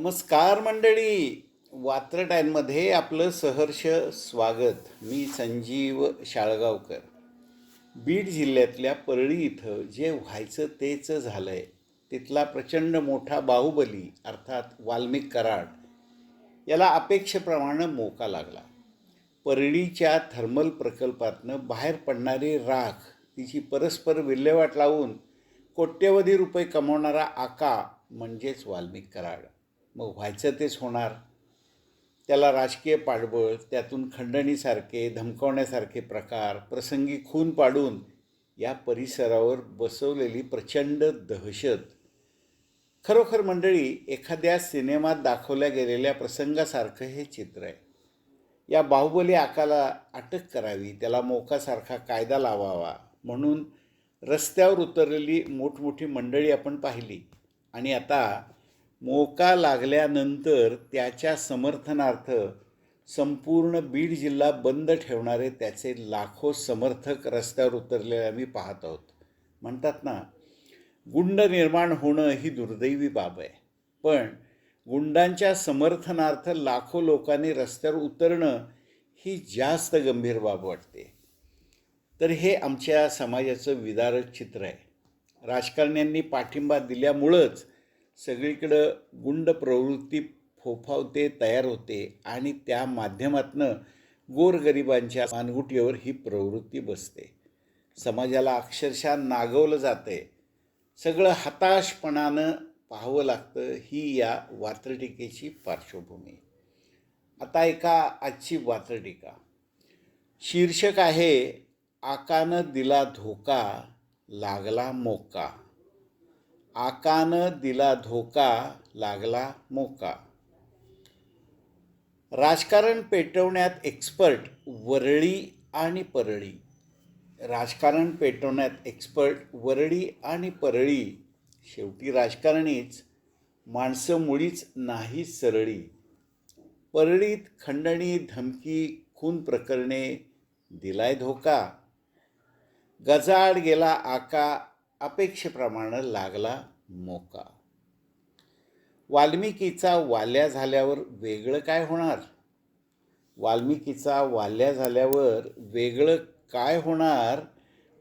नमस्कार मंडळी. वात्रटाईनमध्ये आपलं सहर्ष स्वागत. मी संजीव शाळगावकर. बीड जिल्ह्यातल्या परळी इथं जे व्हायचं तेच झालं आहे तिथला प्रचंड मोठा बाहुबली अर्थात वाल्मिक कराड याला अपेक्षेप्रमाणे मोका लागला. परळीच्या थर्मल प्रकल्पातनं बाहेर पडणारी राख तिची परस्पर विल्हेवाट लावून कोट्यवधी रुपये कमावणारा आका म्हणजेच वाल्मिक कराड. मग व्हायचं तेच होणार. त्याला राजकीय पाठबळ त्यातून खंडणीसारखे धमकावण्यासारखे प्रकार प्रसंगी खून पाडून या परिसरावर बसवलेली प्रचंड दहशत. खरोखर मंडळी एखाद्या सिनेमात दाखवल्या गेलेल्या प्रसंगासारखं हे चित्र आहे. या बाहुबली आकाला अटक करावी त्याला मोकासारखा कायदा लावावा म्हणून रस्त्यावर उतरलेली मोठमोठी मंडळी आपण पाहिली. आणि आता मोका लागल्यानंतर त्याच्या समर्थनार्थ संपूर्ण बीड जिल्हा बंद ठेवणारे त्याचे लाखो समर्थक रस्त्यावर उतरलेले आम्ही पाहत आहोत. म्हणतात ना गुंड निर्माण होणं ही दुर्दैवी बाब आहे. पण गुंडांच्या समर्थनार्थ लाखो लोकांनी रस्त्यावर उतरणं ही जास्त गंभीर बाब वाटते. तर हे आमच्या समाजाचं विदारक चित्र आहे. राजकारण्यांनी पाठिंबा दिल्यामुळंच सगळीकडं गुंड प्रवृत्ती फोफावते तयार होते आणि त्या माध्यमातनं गोरगरिबांच्या मानगुटीवर ही प्रवृत्ती बसते. समाजाला अक्षरशः नागवलं जातंय. सगळं हताशपणानं पाहावं लागतं ही या वात्रटिकेची पार्श्वभूमी. आता एका आजची वात्रटिका. शीर्षक आहे आकानं दिला धोका लागला मोका. आकानं दिला धोका लागला मोका. राजकारण पेटवण्यात एक्सपर्ट वरळी आणि परळी. राजकारण पेटवण्यात एक्सपर्ट वरळी आणि परळी. शेवटी राजकारणीच माणसं मुळीच नाही सरळी. परळीत खंडणी धमकी खून प्रकरणे दिलाय धोका. गजाड गेला आका अपेक्षेप्रमाणे लागला मोका. वाल्मिकीचा वाल्या झाल्यावर वेगळं काय होणार? वाल्मिकीचा वाल्या झाल्यावर वेगळं काय होणार?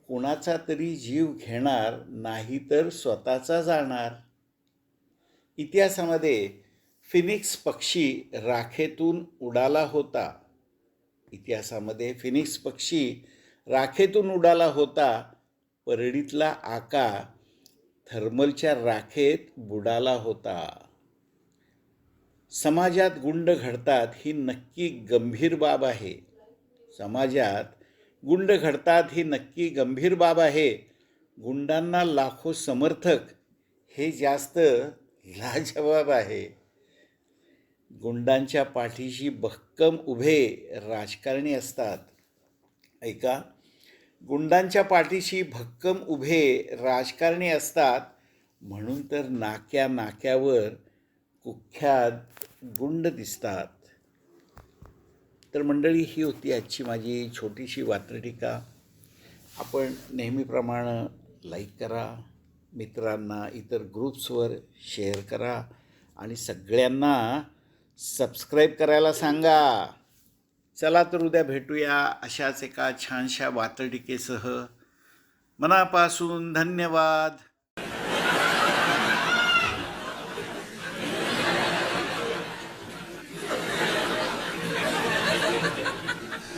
कुणाचा तरी जीव घेणार नाही तर स्वतःचा जाणार? इतिहासामध्ये फिनिक्स पक्षी राखेतून उडाला होता. इतिहासामध्ये फिनिक्स पक्षी राखेतून उडाला होता. परडीतला आका थर्मलच्या राखेत बुडाला होता. समाजात गुंड घडतात ही नक्की गंभीर बाब आहे. समाजात गुंड घडतात ही नक्की गंभीर बाब आहे. गुंडांना लाखो समर्थक हे जास्त लाजवाब आहे. गुंडांच्या पाठीशी भक्कम उभे राजकारणी असतात. ऐका गुंडांच्या पाठीशी भक्कम उभे राजकारणी असतात म्हणून तर नाक्या नाक्यावर कुख्यात गुंड दिसतात. तर मंडळी ही होती आजची माझी छोटीशी वात्रटिका. आपण नेहमीप्रमाणे लाईक करा मित्रांना इतर ग्रुप्सवर शेअर करा आणि सगळ्यांना सबस्क्राईब करायला सांगा. चला तर उद्या भेटूया अशाच एका छानशा वातडिकेसह. मनापासून धन्यवाद.